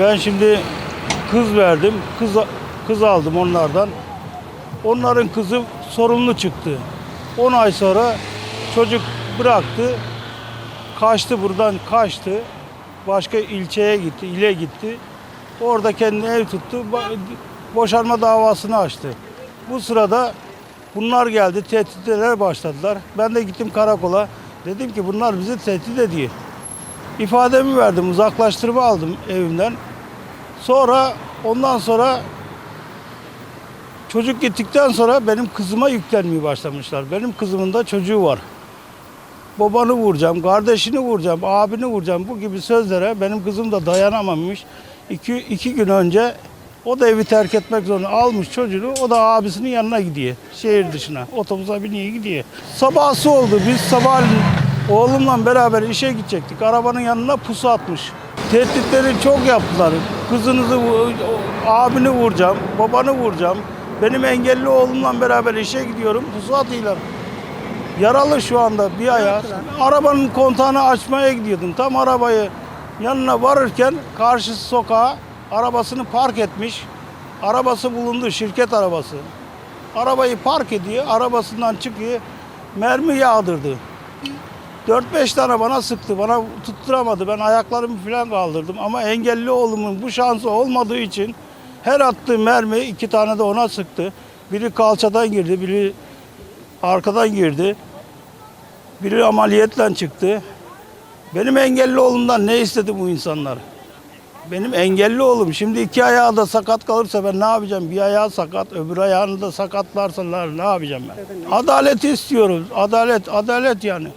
Ben şimdi kız verdim. Kız kız aldım onlardan. Onların kızı sorumlu çıktı. 10 ay sonra çocuk bıraktı. Kaçtı buradan kaçtı. Başka ilçeye gitti, ile gitti. Orada kendine ev tuttu. Boşanma davasını açtı. Bu sırada bunlar geldi, tehditler başladılar. Ben de gittim karakola. Dedim ki bunlar bizi tehdit ediyor. İfademi verdim, uzaklaştırma aldım evimden. Sonra ondan sonra çocuk gittikten sonra benim kızıma yüklenmeye başlamışlar. Benim kızımın da çocuğu var. Babanı vuracağım, kardeşini vuracağım, abini vuracağım bu gibi sözlere benim kızım da dayanamamış. İki, iki gün önce o da evi terk etmek zorunda almış çocuğunu. O da abisinin yanına gidiyor. Şehir dışına. Otobüse biniyor gidiyor. Sabahsı oldu. Biz sabah oğlumla beraber işe gidecektik. Arabanın yanına pusu atmış. Tehditleri çok yaptılar. Kızınızı, abini vuracağım, babanı vuracağım. Benim engelli oğlumla beraber işe gidiyorum. Pusu atıyorlar. Yaralı şu anda bir ayağı. Arabanın kontağını açmaya gidiyordum. Tam arabayı yanına varırken karşı sokağa arabasını park etmiş. Arabası bulundu, şirket arabası. Arabayı park ediyor, arabasından çıkıyor, mermi yağdırdı. 4-5 tane bana sıktı, bana tutturamadı. Ben ayaklarımı falan kaldırdım ama engelli oğlumun bu şansı olmadığı için her attığı mermi iki tane de ona sıktı. Biri kalçadan girdi, biri arkadan girdi. Biri ameliyetle çıktı. Benim engelli oğlumdan ne istedi bu insanlar? Benim engelli oğlum şimdi iki ayağı da sakat kalırsa ben ne yapacağım? Bir ayağı sakat, öbür ayağını da sakatlarsalar ne yapacağım ben? Adalet istiyoruz. Adalet, adalet yani.